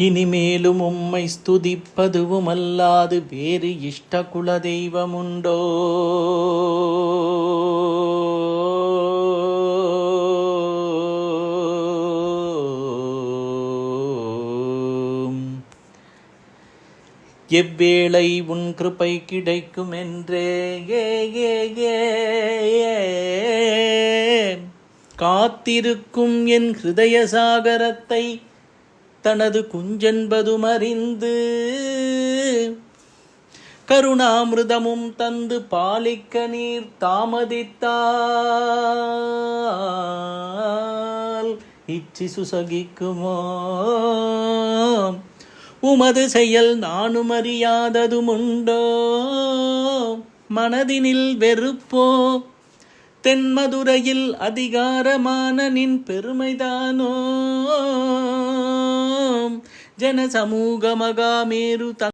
இனிமேலும் உம்மை ஸ்துதிப்பதுவும் அல்லாது வேறு இஷ்ட குல தெய்வமுண்டோ எவ்வேளை உன் கிருப்பை கிடைக்கும் என்றே ஏ ஏ ஏ. காத்திருக்கும் என் ஹிருதய சாகரத்தை தனது குஞ்சென்பதுமறிந்து கருணாமிருதமும் தந்து பாலிக்க நீர் தாமதித்தால் இச்சி சுசகிக்குமோ? உமது செயல் நானும் அறியாததும் உண்டோ மனதினில் வெறுப்போ? தென்மதுரையில் அதிகாரமான நின் பெருமைதானோ? జన సమూగమగా మేరు